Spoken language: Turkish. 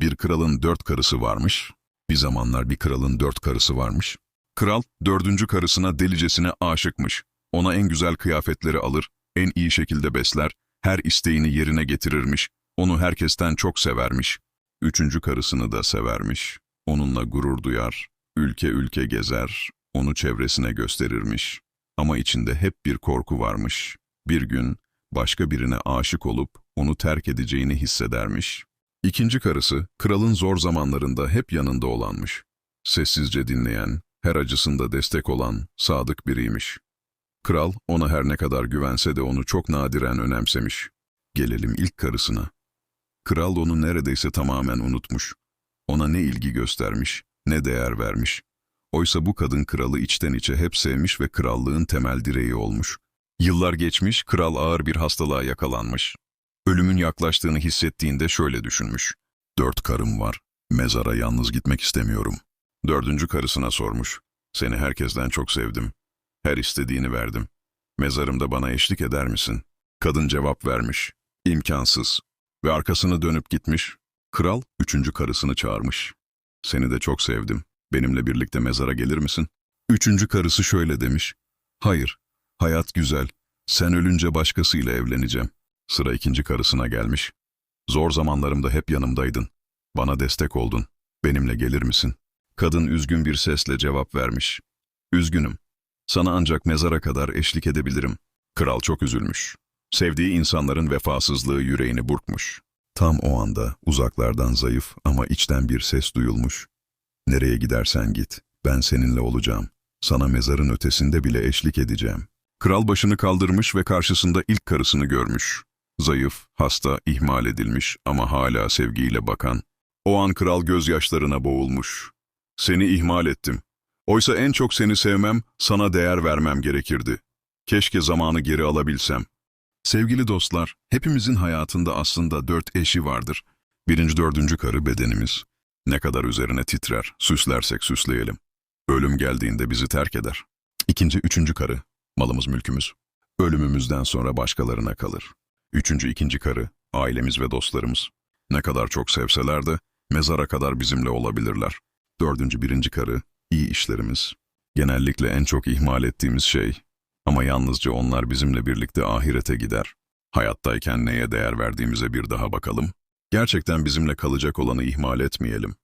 Bir kralın dört karısı varmış. Bir zamanlar bir kralın dört karısı varmış. Kral dördüncü karısına delicesine aşıkmış. Ona en güzel kıyafetleri alır, en iyi şekilde besler, her isteğini yerine getirirmiş. Onu herkesten çok severmiş. Üçüncü karısını da severmiş. Onunla gurur duyar, ülke ülke gezer, onu çevresine gösterirmiş. Ama içinde hep bir korku varmış. Bir gün başka birine aşık olup onu terk edeceğini hissedermiş. İkinci karısı, kralın zor zamanlarında hep yanında olanmış. Sessizce dinleyen, her acısında destek olan, sadık biriymiş. Kral, ona her ne kadar güvense de onu çok nadiren önemsemiş. Gelelim ilk karısına. Kral onu neredeyse tamamen unutmuş. Ona ne ilgi göstermiş, ne değer vermiş. Oysa bu kadın kralı içten içe hep sevmiş ve krallığın temel direği olmuş. Yıllar geçmiş, kral ağır bir hastalığa yakalanmış. Ölümün yaklaştığını hissettiğinde şöyle düşünmüş. Dört karım var, mezara yalnız gitmek istemiyorum. Dördüncü karısına sormuş. Seni herkesten çok sevdim. Her istediğini verdim. Mezarımda bana eşlik eder misin? Kadın cevap vermiş. İmkansız. Ve arkasını dönüp gitmiş. Kral üçüncü karısını çağırmış. Seni de çok sevdim. Benimle birlikte mezara gelir misin? Üçüncü karısı şöyle demiş. Hayır, hayat güzel. Sen ölünce başkasıyla evleneceğim. Sıra ikinci karısına gelmiş. Zor zamanlarımda hep yanımdaydın. Bana destek oldun. Benimle gelir misin? Kadın üzgün bir sesle cevap vermiş. Üzgünüm. Sana ancak mezara kadar eşlik edebilirim. Kral çok üzülmüş. Sevdiği insanların vefasızlığı yüreğini burkmuş. Tam o anda uzaklardan zayıf ama içten bir ses duyulmuş. Nereye gidersen git, ben seninle olacağım. Sana mezarın ötesinde bile eşlik edeceğim. Kral başını kaldırmış ve karşısında ilk karısını görmüş. Zayıf, hasta, ihmal edilmiş ama hala sevgiyle bakan. O an kral gözyaşlarına boğulmuş. Seni ihmal ettim. Oysa en çok seni sevmem, sana değer vermem gerekirdi. Keşke zamanı geri alabilsem. Sevgili dostlar, hepimizin hayatında aslında dört eşi vardır. Birinci dördüncü karı bedenimiz. Ne kadar üzerine titrer, süslersek süsleyelim. Ölüm geldiğinde bizi terk eder. İkinci, üçüncü karı, malımız mülkümüz. Ölümümüzden sonra başkalarına kalır. Üçüncü, ikinci karı, ailemiz ve dostlarımız. Ne kadar çok sevseler de mezara kadar bizimle olabilirler. Dördüncü, birinci karı, iyi işlerimiz. Genellikle en çok ihmal ettiğimiz şey. Ama yalnızca onlar bizimle birlikte ahirete gider. Hayattayken neye değer verdiğimize bir daha bakalım. Gerçekten bizimle kalacak olanı ihmal etmeyelim.